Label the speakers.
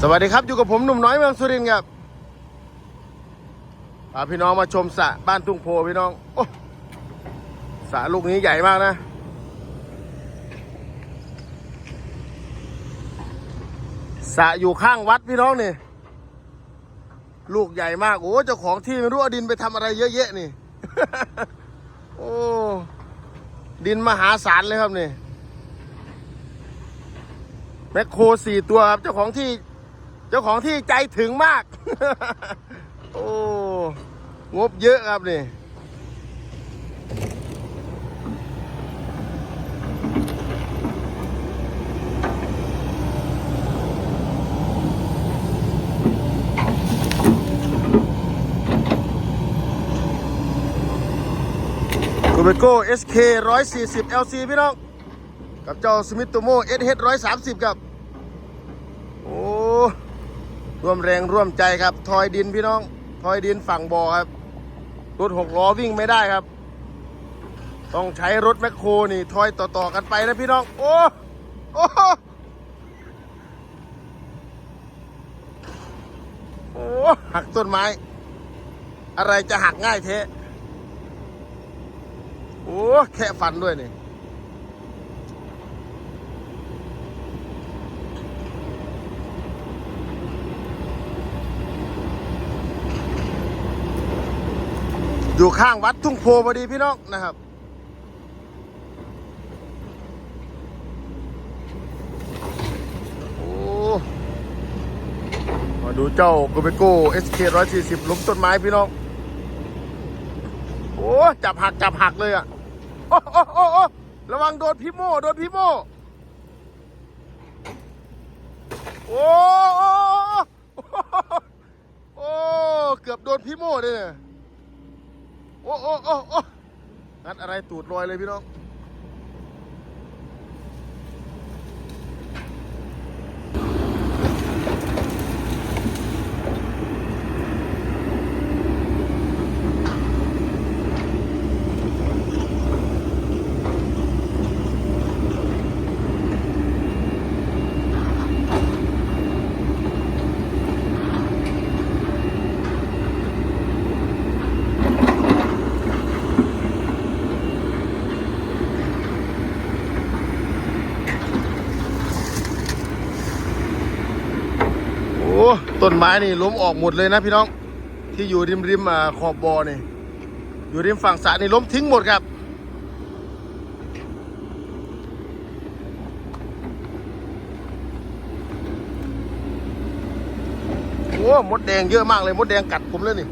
Speaker 1: สวัสดีครับ อยู่กับผมหนุ่มน้อยเมืองสุรินทร์ครับพาพี่น้องมาชมสระบ้านทุ่งโพพี่น้องโอ้สระลูกนี้ใหญ่มากนะ สระอยู่ข้างวัดพี่น้องนี่ ลูกใหญ่มาก โอ้เจ้าของที่ไม่รู้เอาดินไปทำอะไรเยอะแยะนี่ โอ้ดินมหาศาลเลยครับนี่แมคโครสี่ตัวครับ เจ้าของที่ เจ้าของที่ใจถึงมาก โอ้ งบเยอะครับนี่กูเบโก้ SK 140 LC พี่น้อง กับเจ้าสมิ t โตโม SH 130 ครับ ร่วมแรงร่วมใจครับ ทอยดินพี่น้อง ทอยดินฝั่งบ่อครับรถหกล้อวิ่งไม่ได้ครับ ต้องใช้รถแมคโครนี่ ทอยต่อๆกันไปนะพี่น้อง โอ้โอ้โอ้หักต้นไม้ อะไรจะหักง่ายเทะโอ้แค่ฟันด้วยนี่ อยู่ข้างวัดทุ่งโพพอดีพี่น้องนะครับ โอ้มาดูเจ้าโกเบโก้ SK 140ล้มต้นไม้พี่น้อง โอ้ จับหักจับหักเลยอะ โอ้โอ้โอ้โอ้ระวังโดนพี่โม่โดนพี่โม่โอ้โอ้โอ้โอ้เกือบโดนพี่โม่เลยเนี่ย โอ้โอ้โอ้โอ้งัดอะไรตูดลอยเลยพี่น้อง ต้นไม้นี่ล้มออกหมดเลยนะพี่น้อง ที่อยู่ริมริมขอบบอนี่ อยู่ริมฝั่งสระนี่ล้มทิ้งหมดครับ โอ้มดแดงเยอะมากเลยมดแดงกัดผมเลยนี่